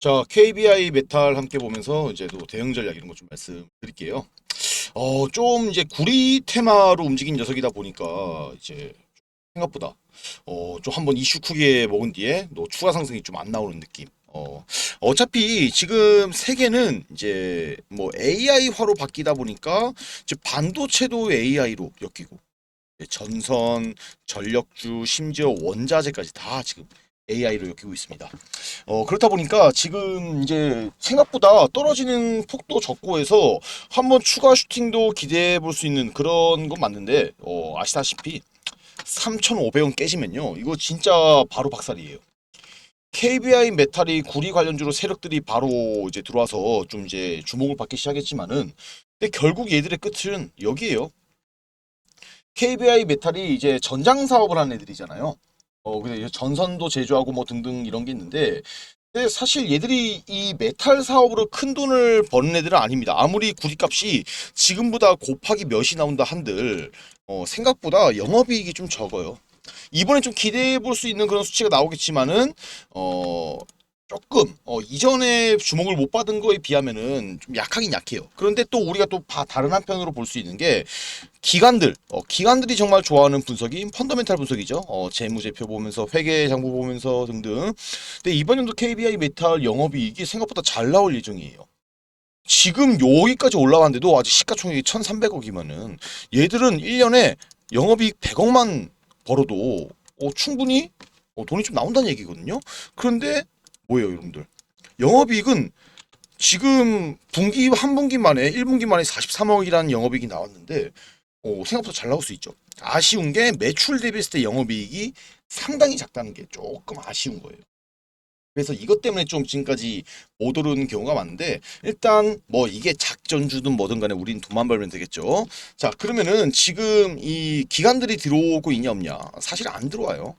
자, KBI 메탈 함께 보면서 이제 또 대응 전략 이런 거 좀 말씀드릴게요. 어, 좀 이제 구리 테마로 움직인 녀석이다 보니까 이제 생각보다 어, 좀 한번 이슈 크게 먹은 뒤에 또 추가 상승이 좀 안 나오는 느낌. 어, 어차피 지금 세계는 이제 뭐 AI화로 바뀌다 보니까 이제 반도체도 AI로 엮이고 전선, 전력주, 심지어 원자재까지 다 지금 AI로 엮이고 있습니다. 어, 그렇다 보니까 지금 이제 생각보다 떨어지는 폭도 적고 해서 한번 추가 슈팅도 기대해 볼 수 있는 그런 건 맞는데, 어, 아시다시피 3,500원 깨지면요. 이거 진짜 바로 박살이에요. KBI 메탈이 구리 관련주로 세력들이 바로 이제 들어와서 좀 이제 주목을 받기 시작했지만은, 근데 결국 얘들의 끝은 여기에요. KBI 메탈이 이제 전장 사업을 하는 애들이잖아요. 어, 근데 전선도 제조하고 뭐 등등 이런 게 있는데, 근데 사실 얘들이 이 메탈 사업으로 큰 돈을 버는 애들은 아닙니다. 아무리 구리값이 지금보다 곱하기 몇이 나온다 한들, 어, 생각보다 영업이익이 좀 적어요. 이번에 좀 기대해 볼 수 있는 그런 수치가 나오겠지만은, 어, 조금, 어, 이전에 주목을 못 받은 거에 비하면은 좀 약하긴 약해요. 그런데 또 우리가 또 바- 다른 한편으로 볼 수 있는 게, 기관들, 어, 기관들이 정말 좋아하는 분석이 펀더멘탈 분석이죠. 어, 재무제표 보면서 회계 장부 보면서 등등. 근데 이번 연도 KBI 메탈 영업이익이 생각보다 잘 나올 예정이에요. 지금 여기까지 올라왔는데도 아직 시가총액이 1,300억이면은 얘들은 1년에 영업이익 100억만 벌어도 어, 충분히 어, 돈이 좀 나온다는 얘기거든요. 그런데 뭐예요, 여러분들? 영업이익은 지금 분기 한 분기 만에 1분기 만에 43억이라는 영업이익이 나왔는데 어, 생각보다 잘 나올 수 있죠. 아쉬운 게 매출 대비했을 때 영업이익이 상당히 작다는 게 조금 아쉬운 거예요. 그래서 이것 때문에 좀 지금까지 못 오르는 경우가 많은데 일단 뭐 이게 작전주든 뭐든 간에 우린 돈만 벌면 되겠죠. 자 그러면은 지금 이 기관들이 들어오고 있냐 없냐 사실 안 들어와요.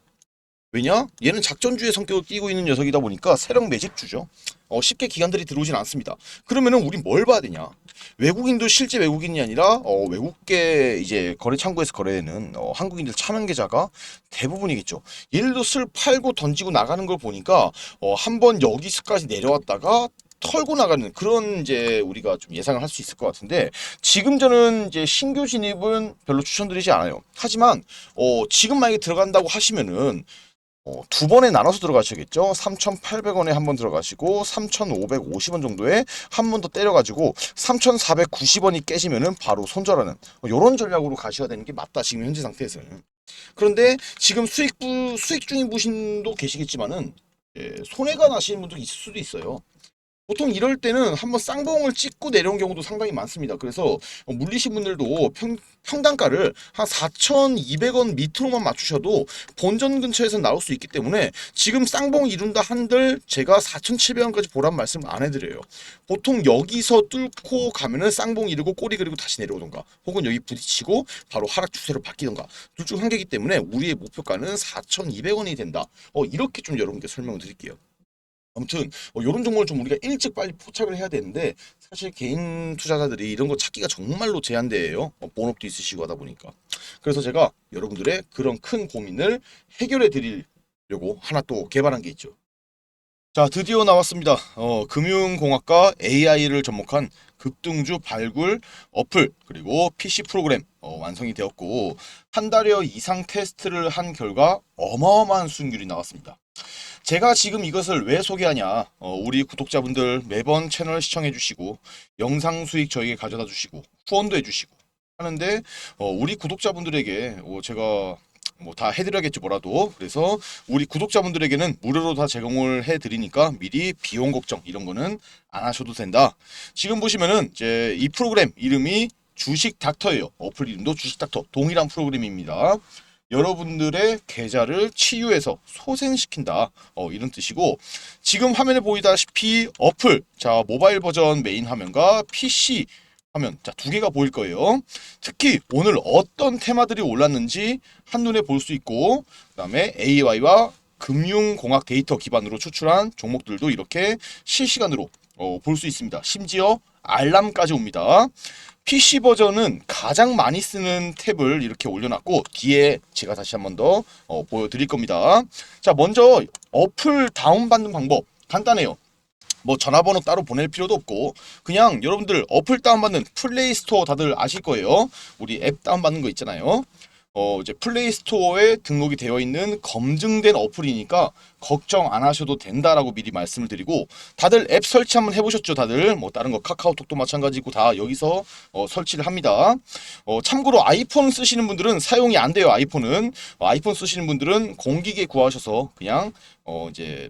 왜냐? 얘는 작전주의 성격을 띠고 있는 녀석이다 보니까 세력 매집주죠. 어, 쉽게 기관들이 들어오진 않습니다. 그러면은 우린 뭘 봐야 되냐? 외국인도 실제 외국인이 아니라 어, 외국계 이제 거래 창구에서 거래되는 어, 한국인들 차명 계좌가 대부분이겠죠. 예를 들어 슬 팔고 던지고 나가는 걸 보니까 어, 한번 여기서까지 내려왔다가 털고 나가는 그런 이제 우리가 좀 예상을 할 수 있을 것 같은데 지금 저는 이제 신규 진입은 별로 추천드리지 않아요. 하지만 어, 지금 만약에 들어간다고 하시면은 어, 두 번에 나눠서 들어가셔야겠죠. 3,800원에 한 번 들어가시고 3,550원 정도에 한 번 더 때려가지고 3,490원이 깨지면은 바로 손절하는 이런 전략으로 가셔야 되는 게 맞다. 지금 현재 상태에서는. 그런데 지금 수익부 수익 중인 분도 계시겠지만은 예, 손해가 나시는 분도 있을 수도 있어요. 보통 이럴 때는 한번 쌍봉을 찍고 내려온 경우도 상당히 많습니다. 그래서 어, 물리신 분들도 평, 평단가를 한 4,200원 밑으로만 맞추셔도 본전 근처에서 나올 수 있기 때문에 지금 쌍봉 이룬다 한들 제가 4,700원까지 보란 말씀 안 해드려요. 보통 여기서 뚫고 가면은 쌍봉 이루고 꼬리 그리고 다시 내려오던가 혹은 여기 부딪히고 바로 하락 추세로 바뀌던가 둘 중 한 개이기 때문에 우리의 목표가는 4,200원이 된다. 어, 이렇게 좀 여러분께 설명을 드릴게요. 아무튼 어, 이런 종목을 좀 우리가 일찍 빨리 포착을 해야 되는데 사실 개인 투자자들이 이런 거 찾기가 정말로 제한돼요. 어, 본업도 있으시고 하다 보니까. 그래서 제가 여러분들의 그런 큰 고민을 해결해 드리려고 하나 또 개발한 게 있죠. 자, 드디어 나왔습니다. 어, 금융공학과 AI를 접목한 급등주 발굴 어플 그리고 PC 프로그램 어, 완성이 되었고 한 달여 이상 테스트를 한 결과 어마어마한 수익률이 나왔습니다. 제가 지금 이것을 왜 소개하냐? 어, 우리 구독자분들 매번 채널 시청해 주시고 영상 수익 저에게 가져다 주시고 후원도 해 주시고 하는데 어, 우리 구독자분들에게 어, 제가 뭐 다 해드려야겠지 뭐라도 그래서 우리 구독자분들에게는 무료로 다 제공을 해드리니까 미리 비용 걱정 이런 거는 안 하셔도 된다. 지금 보시면은 이제 이 프로그램 이름이 주식 닥터예요. 어플 이름도 주식 닥터 동일한 프로그램입니다. 여러분들의 계좌를 치유해서 소생시킨다. 어, 이런 뜻이고 지금 화면에 보이다시피 어플 자 모바일 버전 메인 화면과 PC 화면 자두 개가 보일 거예요. 특히 오늘 어떤 테마들이 올랐는지 한눈에 볼 수 있고 그다음에 AI와 금융공학 데이터 기반으로 추출한 종목들도 이렇게 실시간으로 어, 볼 수 있습니다. 심지어 알람까지 옵니다. PC 버전은 가장 많이 쓰는 탭을 이렇게 올려놨고 뒤에 제가 다시 한 번 더 어, 보여드릴 겁니다. 자 먼저 어플 다운받는 방법 간단해요. 뭐 전화번호 따로 보낼 필요도 없고 그냥 여러분들 어플 다운받는 플레이스토어 다들 아실 거예요. 우리 앱 다운받는 거 있잖아요. 어 이제 플레이스토어에 등록이 되어 있는 검증된 어플이니까 걱정 안 하셔도 된다라고 미리 말씀을 드리고 다들 앱 설치 한번 해보셨죠 다들? 뭐 다른 거 카카오톡도 마찬가지고 다 여기서 어, 설치를 합니다. 어, 참고로 아이폰 쓰시는 분들은 사용이 안 돼요 아이폰은. 어, 아이폰 쓰시는 분들은 공기계 구하셔서 그냥 어 이제